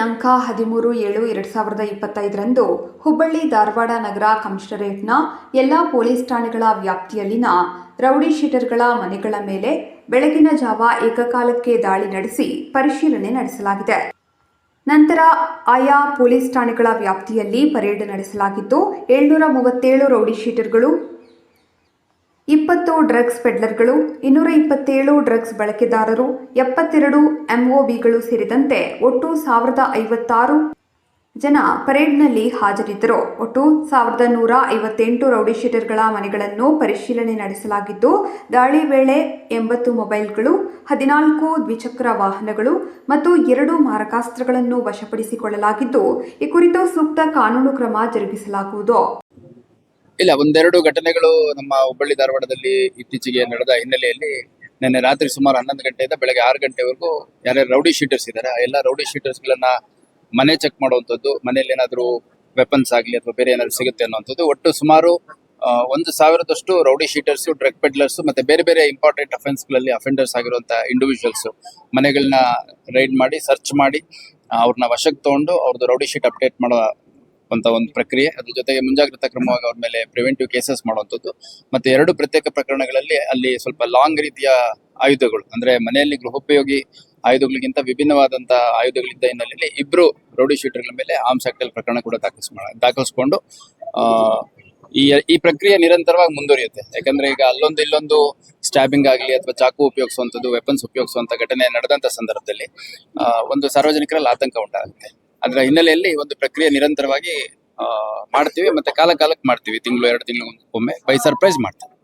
ದಿನಾಂಕ ಹದಿಮೂರು ಏಳು ಎರಡು ಸಾವಿರದ ಇಪ್ಪತ್ತೈದರಂದು ಹುಬ್ಬಳ್ಳಿ ಧಾರವಾಡ ನಗರ ಕಮಿಷನರೇಟ್ನ ಎಲ್ಲ ಪೊಲೀಸ್ ಠಾಣೆಗಳ ವ್ಯಾಪ್ತಿಯಲ್ಲಿನ ರೌಡಿ ಶೀಟರ್ಗಳ ಮನೆಗಳ ಮೇಲೆ ಬೆಳಗಿನ ಜಾವ ಏಕಕಾಲಕ್ಕೆ ದಾಳಿ ನಡೆಸಿ ಪರಿಶೀಲನೆ ನಡೆಸಲಾಗಿದೆ. ನಂತರ ಆಯಾ ಪೊಲೀಸ್ ಠಾಣೆಗಳ ವ್ಯಾಪ್ತಿಯಲ್ಲಿ ಪರೇಡ್ ನಡೆಸಲಾಗಿದ್ದು, ಏಳ್ನೂರ ಮೂವತ್ತೇಳು ರೌಡಿ ಶೀಟರ್ಗಳು ಇಪ್ಪತ್ತು ಡ್ರಗ್ಸ್ ಪೆಡ್ಲರ್ಗಳು ಇನ್ನೂರ ಇಪ್ಪತ್ತೇಳು ಡ್ರಗ್ಸ್ ಬಳಕೆದಾರರು, ಎಪ್ಪತ್ತೆರಡು ಎಂಒಬಿಗಳು ಸೇರಿದಂತೆ ಒಟ್ಟು ಸಾವಿರದ ಐವತ್ತಾರು ಜನ ಪರೇಡ್ನಲ್ಲಿ ಹಾಜರಿದ್ದರು. ಒಟ್ಟು ಸಾವಿರದ ನೂರ ಐವತ್ತೆಂಟು ರೌಡಿಶೀಟರ್ಗಳ ಮನೆಗಳನ್ನು ಪರಿಶೀಲನೆ ನಡೆಸಲಾಗಿದ್ದು, ದಾಳಿ ವೇಳೆ ಎಂಬತ್ತು ಮೊಬೈಲ್ಗಳು, ಹದಿನಾಲ್ಕು ದ್ವಿಚಕ್ರ ವಾಹನಗಳು ಮತ್ತು ಎರಡು ಮಾರಕಾಸ್ತ್ರಗಳನ್ನು ವಶಪಡಿಸಿಕೊಳ್ಳಲಾಗಿದ್ದು, ಈ ಕುರಿತು ಸೂಕ್ತ ಕಾನೂನು ಕ್ರಮ ಜರುಗಿಸಲಾಗುವುದು. ಇಲ್ಲ, ಒಂದೆರಡು ಘಟನೆಗಳು ನಮ್ಮ ಹುಬ್ಬಳ್ಳಿ ಧಾರವಾಡದಲ್ಲಿ ಇತ್ತೀಚೆಗೆ ನಡೆದ ಹಿನ್ನೆಲೆಯಲ್ಲಿ ನಿನ್ನೆ ರಾತ್ರಿ ಸುಮಾರು ಹನ್ನೊಂದು ಗಂಟೆಯಿಂದ ಬೆಳಗ್ಗೆ ಆರು ಗಂಟೆವರೆಗೂ ಯಾರ್ಯಾರು ರೌಡಿ ಶೀಟರ್ಸ್ ಇದ್ದಾರೆ, ಆ ಎಲ್ಲ ರೌಡಿ ಶೀಟರ್ಸ್ ಗಳನ್ನ ಮನೆ ಚೆಕ್ ಮಾಡುವಂಥದ್ದು, ಮನೆಯಲ್ಲಿ ಏನಾದರೂ ವೆಪನ್ಸ್ ಆಗಲಿ ಅಥವಾ ಬೇರೆ ಏನಾದ್ರು ಸಿಗುತ್ತೆ ಅನ್ನುವಂಥದ್ದು. ಒಟ್ಟು ಸುಮಾರು ಒಂದು ಸಾವಿರದಷ್ಟು ರೌಡಿ ಶೀಟರ್ಸ್ ಡ್ರಗ್ ಪೆಡ್ಲರ್ಸ್ ಮತ್ತೆ ಬೇರೆ ಬೇರೆ ಇಂಪಾರ್ಟೆಂಟ್ ಅಫೆನ್ಸ್ಗಳಲ್ಲಿ ಅಫೆಂಡರ್ಸ್ ಆಗಿರುವಂತಹ ಇಂಡಿವಿಜುವಲ್ಸ್ ಮನೆಗಳನ್ನ ರೈಡ್ ಮಾಡಿ ಸರ್ಚ್ ಮಾಡಿ ಅವ್ರನ್ನ ವಶಕ್ಕೆ ತಗೊಂಡು ಅವ್ರದ್ದು ರೌಡಿ ಶೀಟ್ ಅಪ್ಡೇಟ್ ಮಾಡೋ ಅಂತ ಒಂದು ಪ್ರಕ್ರಿಯೆ. ಅದ್ರ ಜೊತೆಗೆ ಮುಂಜಾಗ್ರತಾ ಕ್ರಮವಾಗಿ ಅವ್ರ ಮೇಲೆ ಪ್ರಿವೆಂಟಿವ್ ಕೇಸಸ್ ಮಾಡುವಂಥದ್ದು. ಮತ್ತೆ ಎರಡು ಪ್ರತ್ಯೇಕ ಪ್ರಕರಣಗಳಲ್ಲಿ ಅಲ್ಲಿ ಸ್ವಲ್ಪ ಲಾಂಗ್ ರೀತಿಯ ಆಯುಧಗಳು, ಅಂದ್ರೆ ಮನೆಯಲ್ಲಿ ಗೃಹೋಪಯೋಗಿ ಆಯುಧಗಳಿಗಿಂತ ವಿಭಿನ್ನವಾದಂತಹ ಆಯುಧಗಳಿದ್ದ ಹಿನ್ನೆಲೆಯಲ್ಲಿ ಇಬ್ರು ರೌಡಿ ಶೀಟರ್ಗಳ ಮೇಲೆ ಆರ್ಮ್ಸ್ ಆಕ್ಟಲ್ ಪ್ರಕರಣ ಕೂಡ ದಾಖಲಿಸ್ ದಾಖಲಿಸಿಕೊಂಡು ಈ ಈ ಪ್ರಕ್ರಿಯೆ ನಿರಂತರವಾಗಿ ಮುಂದುವರಿಯುತ್ತೆ. ಯಾಕಂದ್ರೆ ಈಗ ಅಲ್ಲೊಂದು ಇಲ್ಲೊಂದು ಸ್ಟ್ಯಾಬಿಂಗ್ ಆಗಲಿ ಅಥವಾ ಚಾಕು ಉಪಯೋಗಿಸುವಂಥದ್ದು ವೆಪನ್ಸ್ ಉಪಯೋಗಿಸುವಂತ ಘಟನೆ ನಡೆದಂತ ಸಂದರ್ಭದಲ್ಲಿ ಒಂದು ಸಾರ್ವಜನಿಕರಲ್ಲಿ ಆತಂಕ ಉಂಟಾಗುತ್ತೆ. ಅದರ ಹಿನ್ನೆಲೆಯಲ್ಲಿ ಒಂದು ಪ್ರಕ್ರಿಯೆ ನಿರಂತರವಾಗಿ ಮಾಡ್ತೀವಿ ಮತ್ತೆ ಕಾಲ ಕಾಲಕ್ಕೆ ಮಾಡ್ತೀವಿ. ತಿಂಗಳು, ಎರಡು ತಿಂಗಳು ಒಮ್ಮೆ. ಬೈ ಸರ್ಪ್ರೈಸ್ ಮಾಡ್ತೀವಿ.